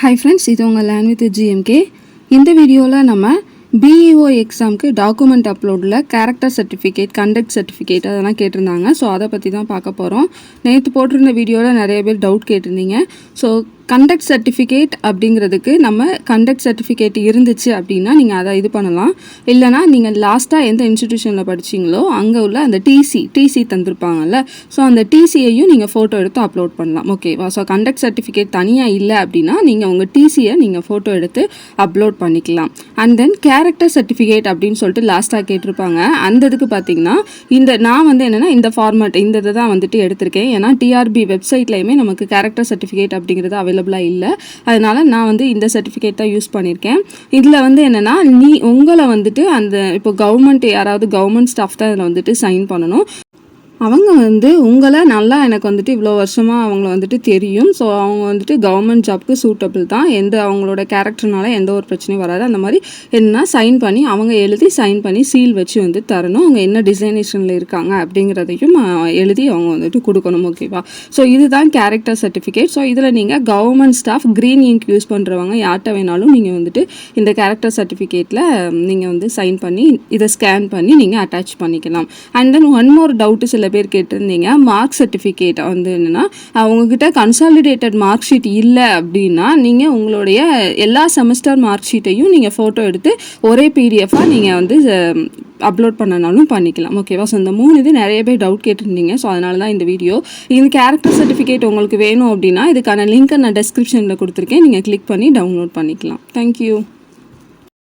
Hi friends இது உங்கள் lane with GMK இந்த வீடியோவில் நம்ம பிஇஓ எக்ஸாமுக்கு டாக்குமெண்ட் அப்லோடில் கேரக்டர் சர்டிஃபிகேட் கண்டக்ட் சர்டிஃபிகேட் அதெல்லாம் கேட்டிருந்தாங்க. ஸோ அதை பற்றி தான் பார்க்க போகிறோம் நேற்று போட்டிருந்த வீடியோவில் நிறைய பேர் டவுட் கேட்டிருந்தீங்க. ஸோ கண்டக்ட் சர்டிஃபிகேட் அப்படிங்கிறதுக்கு நம்ம கண்டக்ட் சர்டிஃபிகேட் இருந்துச்சு அப்படின்னா நீங்கள் அதை இது பண்ணலாம். இல்லைனா நீங்கள் லாஸ்ட்டாக எந்த இன்ஸ்டிடியூஷனில் படிச்சிங்களோ அங்கே உள்ள அந்த டிசி டிசி தந்திருப்பாங்கல்ல. ஸோ அந்த டிசியையும் நீங்கள் ஃபோட்டோ எடுத்து அப்லோட் பண்ணலாம். ஓகேவா ஸோ கண்டக்ட் சர்டிஃபிகேட் தனியாக இல்லை அப்படின்னா நீங்கள் உங்கள் டிசியை நீங்கள் ஃபோட்டோ எடுத்து அப்லோட் பண்ணிக்கலாம். அண்ட் தென் கேரக்டர் சர்டிஃபிகேட் அப்படின்னு சொல்லிட்டு லாஸ்ட்டாக கேட்டிருப்பாங்க. அந்த இதுக்கு பார்த்தீங்கன்னா இந்த நான் வந்து என்னென்னா இந்த ஃபார்மேட் இந்த இதை தான் வந்துட்டு எடுத்திருக்கேன். ஏன்னா டிஆர்பி வெப்சைட்லேயுமே நமக்கு கேரக்டர் சர்டிஃபிகேட் அப்படிங்கிறது அவைலபிளாக இல்லை. அதனால நான் வந்து இந்த சர்டிஃபிகேட் தான் யூஸ் பண்ணியிருக்கேன் இதில் வந்து என்னென்னா நீ உங்களை வந்துட்டு அந்த இப்போ கவர்மெண்ட் யாராவது கவர்மெண்ட் ஸ்டாஃப் தான் இதில் வந்துட்டு சைன் பண்ணணும். அவங்க வந்து உங்களை நல்லா எனக்கு வந்துட்டு இவ்வளோ வருஷமாக அவங்கள வந்துட்டு தெரியும். ஸோ அவங்க வந்துட்டு கவர்மெண்ட் ஜாப்க்கு சூட்டபிள் தான். எந்த அவங்களோட கேரக்டர்னால எந்த ஒரு பிரச்சனையும் வராது. அந்த மாதிரி என்ன சைன் பண்ணி அவங்க எழுதி சைன் பண்ணி சீல் வச்சு வந்து தரணும். அவங்க என்ன டிசைனேஷனில் இருக்காங்க அப்படிங்கிறதையும் எழுதி அவங்க வந்துட்டு கொடுக்கணும் ஓகேவா ஸோ இதுதான் கேரக்டர் சர்டிஃபிகேட் ஸோ இதில் நீங்கள் government staff green ink use பண்ணுறவங்க யார்கிட்ட வேணாலும் நீங்கள் வந்துட்டு இந்த கேரக்டர் சர்டிஃபிகேட்டில் நீங்கள் வந்து சைன் பண்ணி இதை ஸ்கேன் பண்ணி நீங்கள் அட்டாச் பண்ணிக்கலாம். And then one more doubt சில பேர் கேட்டிருந்தீங்க. மார்க் சர்டிஃபிகேட் வந்து என்னென்னா அவங்கக்கிட்ட கன்சாலிடேட்டட் மார்க் ஷீட் இல்லை அப்படின்னா நீங்கள் உங்களுடைய எல்லா செமஸ்டர் மார்க் ஷீட்டையும் நீங்கள் ஃபோட்டோ எடுத்து ஒரே பிடிஎஃபாக நீங்கள் வந்து அப்லோட் பண்ணனாலும் பண்ணிக்கலாம். ஓகேவா ஸோ இந்த மூணு இது நிறைய பேர் டவுட் கேட்டிருந்தீங்க. ஸோ அதனால தான் இந்த வீடியோ இந்த கேரக்டர் சர்டிஃபிகேட் உங்களுக்கு வேணும் அப்படின்னா இதுக்கான லிங்க்கை நான் டெஸ்கிரிப்ஷனில் கொடுத்துருக்கேன். நீங்கள் கிளிக் பண்ணி டவுன்லோட் பண்ணிக்கலாம். தேங்க்யூ